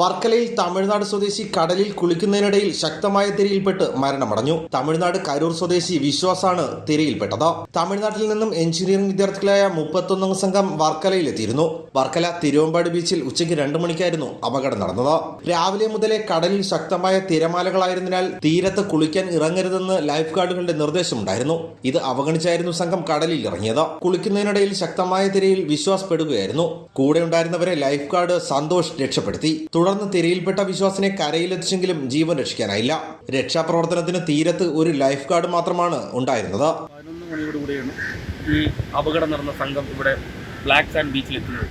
വർക്കലയിൽ തമിഴ്നാട് സ്വദേശി കടലിൽ കുളിക്കുന്നതിനിടയിൽ ശക്തമായ തിരയിൽപ്പെട്ട് മരണമടഞ്ഞു. തമിഴ്നാട് കരൂർ സ്വദേശി വിശ്വാസാണ് തിരയിൽപ്പെട്ടത്. തമിഴ്നാട്ടിൽ നിന്നും എഞ്ചിനീയറിംഗ് വിദ്യാർത്ഥികളായ മുപ്പത്തൊന്നംഗ സംഘം വർക്കലയിലെത്തിയിരുന്നു. വർക്കല തിരുവമ്പാടി ബീച്ചിൽ ഉച്ചയ്ക്ക് രണ്ടു മണിക്കായിരുന്നു അപകടം നടന്നത്. രാവിലെ മുതലേ കടലിൽ ശക്തമായ തിരമാലകളായിരുന്നതിനാൽ തീരത്ത് കുളിക്കാൻ ഇറങ്ങരുതെന്ന് ലൈഫ് ഗാർഡുകളുടെ നിർദ്ദേശമുണ്ടായിരുന്നു. ഇത് അവഗണിച്ചായിരുന്നു സംഘം കടലിൽ ഇറങ്ങിയത് കുളിക്കുന്നതിനിടയിൽ ശക്തമായ തിരയിൽ വിശ്വാസ് പെടുകയായിരുന്നു കൂടെ ഉണ്ടായിരുന്നവരെ ലൈഫ് ഗാർഡ് സന്തോഷ് രക്ഷപ്പെടുത്തി. തുടർന്ന് തിരയിൽപ്പെട്ട വിശ്വാസിനെ കരയിലെത്തിച്ചെങ്കിലും ജീവൻ രക്ഷിക്കാനായില്ല. രക്ഷാപ്രവർത്തനത്തിന് തീരത്ത് ഒരു ലൈഫ് ഗാർഡ് മാത്രമാണ് ഉണ്ടായിരുന്നത്. പതിനൊന്ന് മണിയോട് കൂടിയാണ് ഈ അപകടം നടന്ന സംഘം ഇവിടെ ബ്ലാക്ക് സാൻഡ് ബീച്ചിലെത്തുന്നത്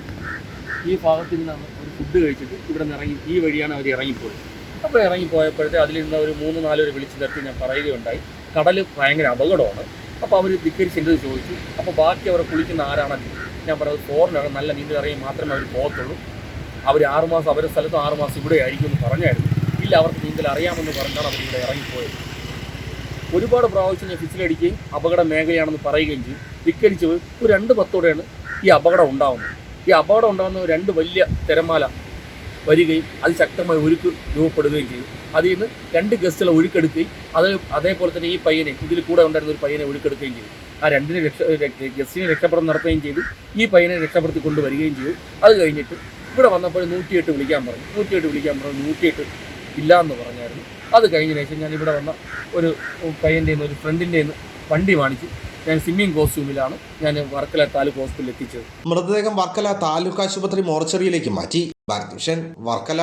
ഈ ഭാഗത്ത് നിന്നാണ് ഒരു ഫുഡ് കഴിച്ചിട്ട് ഇവിടെ നിന്ന് ഇറങ്ങി ഈ വഴിയാണ് അവർ ഇറങ്ങിപ്പോയത്. അപ്പോൾ ഇറങ്ങിപ്പോയപ്പോഴത്തെ അതിൽ നിന്ന് ഒരു മൂന്ന് നാല് പേര് വിളിച്ചു നിർത്തി ഞാൻ പറയുകയുണ്ടായി. കടൽ ഭയങ്കര അപകടമാണ്. അപ്പോൾ അവർ ധിക്കരിച്ച് എന്റെ ചോദിച്ചു. അപ്പോൾ ബാക്കി അവർ കുളിക്കുന്ന ആരാണെന്ന് ഞാൻ പറഞ്ഞത് ഫോറിനാണ് നല്ല നീന്തൽ ഇറങ്ങി മാത്രമേ അവർ പോകത്തുള്ളൂ. അവർ ആറുമാസം അവരുടെ സ്ഥലത്ത് ആറുമാസം ഇവിടെ ആയിരിക്കും എന്ന് പറഞ്ഞായിരുന്നു. ഇല്ല അവർക്ക് നീന്തൽ അറിയാമെന്ന് പറഞ്ഞാണ് അവർ ഇവിടെ ഇറങ്ങിപ്പോയത്. ഒരുപാട് പ്രാവശ്യം ഞാൻ ഫിസിലടിക്കുകയും അപകട മേഖലയാണെന്ന് പറയുകയും ചെയ്യും. ധിക്കരിച്ച് ഒരു രണ്ട് പത്തോടെയാണ് ഈ അപകടം ഉണ്ടാകുന്നത് ഈ അപകടം ഉണ്ടാകുന്ന രണ്ട് വലിയ തിരമാല വരികയും അത് ശക്തമായി ഒഴുക്ക് രൂപപ്പെടുകയും ചെയ്തു അതിൽ നിന്ന് രണ്ട് ഗസ്റ്റുകളെ ഒഴുക്കെടുക്കുകയും അത് അതേപോലെ തന്നെ ഈ പയ്യനെ ഇതിൽ കൂടെ ഉണ്ടായിരുന്ന ഒരു പയ്യനെ ഒഴുക്കെടുക്കുകയും ചെയ്തു ആ രണ്ടിനെ രക്ഷ ഗസ്റ്റിനെ രക്ഷപ്പെടുന്ന നടത്തുകയും ചെയ്തു. ഈ പയ്യനെ രക്ഷപ്പെടുത്തി കൊണ്ടുവരികയും ചെയ്തു. അത് കഴിഞ്ഞിട്ട് ഇവിടെ വന്നപ്പോൾ നൂറ്റിയെട്ട് വിളിക്കാൻ പറഞ്ഞു. നൂറ്റിയെട്ട് വിളിക്കാൻ പറഞ്ഞു. നൂറ്റിയെട്ട് ഇല്ല എന്ന് പറഞ്ഞായിരുന്നു. അത് കഴിഞ്ഞ ശേഷം ഞാൻ ഇവിടെ വന്ന ഒരു പയ്യന്റെ ഒരു ഫ്രണ്ടിന്റെ വണ്ടി വാങ്ങിച്ച് ഞാൻ സ്വിമ്മിങ് കോസ്റ്റ്യൂമിലാണ് ഞാൻ വർക്കല താലൂക്ക് ഹോസ്പിറ്റലിൽ എത്തിച്ചത്. മൃതദേഹം വർക്കല താലൂക്ക് ആശുപത്രി മോർച്ചറിയിലേക്ക് മാറ്റി. ഭാരത് വർക്കല